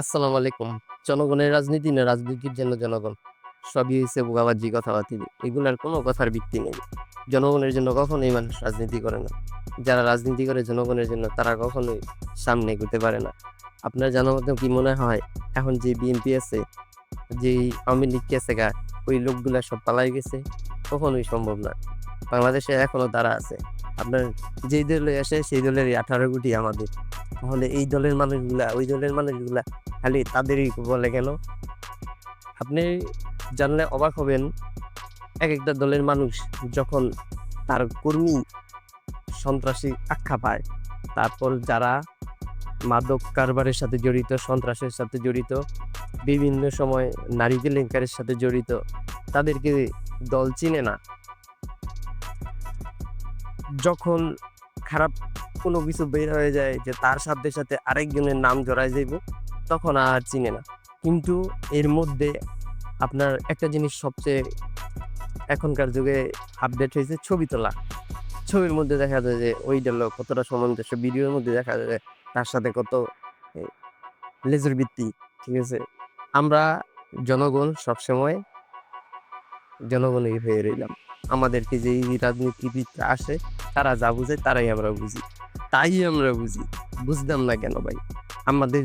আসসালামু আলাইকুম। জনগণের রাজনীতি না রাজনীতির জন্য জনগণ? সবই হচ্ছে বোকাবাজি, কথাবার্তি এগুলার কোনো কথার ভিত্তি নেই। জনগণের জন্য কখনোই মানুষ রাজনীতি করে না। যারা রাজনীতি করে জনগণের জন্য, তারা কখনোই সামনে এগোতে পারে না। আপনার জানার মধ্যে কি মনে হয়, এখন যে বিএনপি আছে যে আওয়ামী লীগ আছে গা, ওই লোকগুলা সব পালাই গেছে? কখনোই সম্ভব না। বাংলাদেশে এখনও তারা আছে। আপনার যেই দলে আসে, সেই দলের আঠারো কোটি আমাদের। তাহলে এই দলের মানুষগুলা, ওই দলের মানুষগুলা খালি তাদেরই বলে কেন আপনি জানলে অবাক হবেন, এক একটা দলের মানুষ যখন তার কর্মী সন্ত্রাসী আখ্যা পায়, তারপর যারা মাদক কারবারের সাথে জড়িত, সন্ত্রাসের সাথে জড়িত, বিভিন্ন সময় নারী কেলেঙ্কারের সাথে জড়িত, তাদেরকে দল চিনে না। যখন খারাপ কোনো কিছু বের হয়ে যায় যে তার সাথে সাথে আরেকজনের নাম জড়ায় যাইব তখন আর চিনে না। কিন্তু এর মধ্যে আপনার একটা জিনিস সবচেয়ে এখনকার যুগে আপডেট হয়েছে, ছবি তোলা। ছবির মধ্যে দেখা যায় যে ওই দল কতটা সামঞ্জস্য? ভিডিওর মধ্যে দেখা যায় যে তার সাথে কত লেজুর বৃত্তি ঠিক আছে? আমরা জনগণ সবসময় জনগণই হয়ে রইলাম। আমাদেরকে যে রাজনীতিবিদরা আসে, তারা যা বুঝে তারাই আমরা বুঝি। তাই আমরা বুঝি। বুঝতাম না কেন ভাই? আমাদের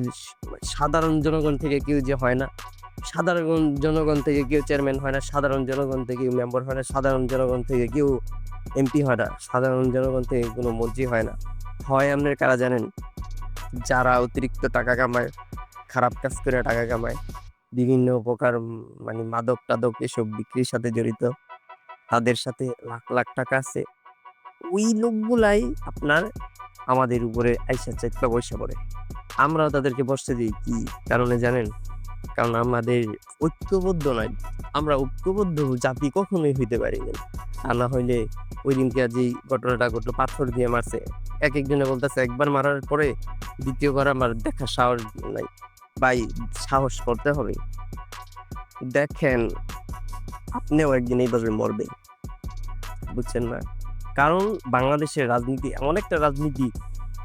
সাধারণ জনগণ থেকে কেউ যে হয় না, সাধারণ জনগণ থেকে কেউ চেয়ারম্যান হয় না, সাধারণ জনগণ থেকে কেউ মেম্বার হয় না, সাধারণ জনগণ থেকে কেউ এমপি হয় না, সাধারণ জনগণ থেকে কোনো মন্ত্রী হয় না। হয় আপনার কারা জানেন? যারা অতিরিক্ত টাকা কামায়, খারাপ কাজ করে টাকা কামায়, বিভিন্ন প্রকার মানে মাদক টাদক এসব বিক্রির সাথে জড়িত, তাদের সাথে লাখ লাখ টাকা আছে। ওই লোকগুলাই আপনার আমাদের উপরে আইসা চাইতে পয়সা পড়ে। আমরাও তাদেরকে বসতে দিই, কি কারণে জানেন? কারণ আমাদের ঐক্যবদ্ধ নয় আমরা ঐক্যবদ্ধ জাতি কখনোই হইতে পারি না তা না হইলে ওই দিনকে যে ঘটনাটা ঘটলো, পাথর দিয়ে মারছে। এক একজনে বলতেছে, একবার মারার পরে দ্বিতীয়বার আমার দেখা সাহস নাই। ভাই, সাহস করতে হবে। দেখেন, আপনিও একদিন এইভাবে মরবেন। বুঝছেন না? কারণ বাংলাদেশের রাজনীতি এমন একটা রাজনীতি,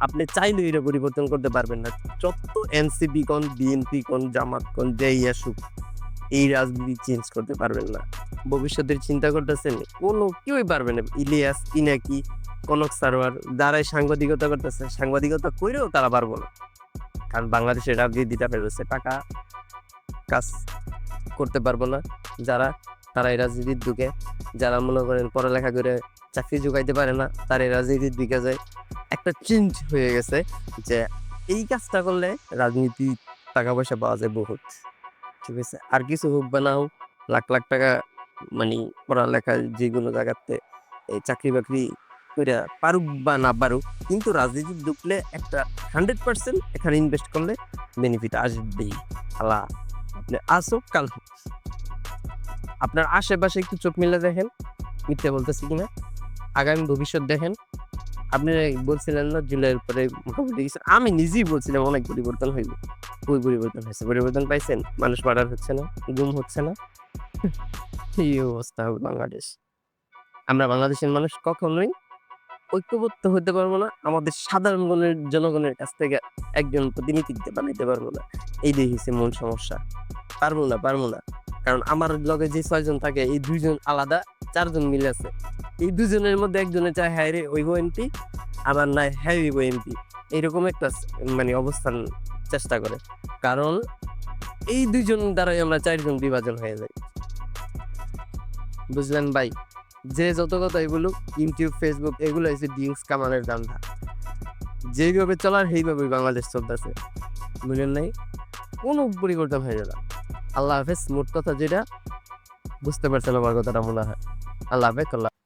আপনি চাইলেও এটা পরিবর্তন করতে পারবেন না। যত এনসিপি কোন বিএনপি কোন, জামাত কোন, যেই আসুক, এই রাজনীতি চেঞ্জ করতে পারবেন না। ভবিষ্যতের চিন্তা করতেছেন, কোনো কেউই পারবে না। ইলিয়াস, ইনাকি, কনক সারোয়ার, যারাই সাংবাদিকতা করতেছে, সাংবাদিকতা করেও তারা পারব না। কারণ বাংলাদেশের রাজনীতিটা বেরোচ্ছে টাকা কাজ করতে পারব না যারা, তারা এই রাজনীতির ঢুকে যারা মনে করেন পড়ালেখা করে চাকরি যোগাইতে পারে না, তার রাজনীতির দিকে যায়। একটা চেঞ্জ হয়ে গেছে যে এই কাজটা করলে রাজনীতি টাকা পয়সা পাওয়া যায় বহুত। ঠিক আছে? আর কিছু হোক বা না হোক, লাখ লাখ টাকা মানে পড়ালেখা যেগুলো জায়গাতে এই চাকরি বাকরি করে পারুক বা না পারুক, কিন্তু রাজনীতি ঢুকলে একটা হান্ড্রেড পার্সেন্ট এখানে ইনভেস্ট করলে বেনিফিট আসবেই। আলা আপনি আসুক, কাল। আপনার আশেপাশে একটু চোখ মিলে দেখেন, মিথ্যে বলতেছি কিনা? আগামী ভবিষ্যৎ দেখেন। আপনি বলছিলেন না জুলাইয়ের পরে মোটামুটি আমি নিজেই বলছিলাম অনেক পরিবর্তন হইব। ওই পরিবর্তন হয়েছে। পরিবর্তন পাইছেন? মানুষ মার্ডার হচ্ছে না, গুম হচ্ছে না। এই অবস্থা বাংলাদেশ। আমরা বাংলাদেশের মানুষ কখনোই ঐক্যবদ্ধ হতে পারব না। আমাদের সাধারণ গণের, জনগণের কাছ থেকে একজন প্রতিনিধিত্ব বানাইতে পারব না। এই দেখেছে মূল সমস্যা। পারব না পারব না। কারণ আমার লগে যে ছয়জন থাকে, এই দুইজন আলাদা। চারজন মিলে আছে। এই দুজনের মধ্যে একজনে চায় হ্যাঁ রে ওই এমপি আবার নাই হ্যাঁ ওই এমপি এইরকম একটা মানে অবস্থান চেষ্টা করে। কারণ এই দুইজন দ্বারাই আমরা চারজন বিভাজন হয়ে যাই। বুঝলেন ভাই? যে যত কথাই বলুক ইউটিউব ফেসবুক এগুলো হচ্ছে ড্রিঙ্কস কামানের ধান্দা। যেইভাবে চলার, সেইভাবেই বাংলাদেশ চলতেছে। বুঝলেন নাই? কোনো পরিবর্তন হয়ে যাবে আল্লাহ হাফেজ, মোট কথা যেটা, বুঝতে পারছেন আমার কথাটা মনে হয়। আল্লাহ হাফেজ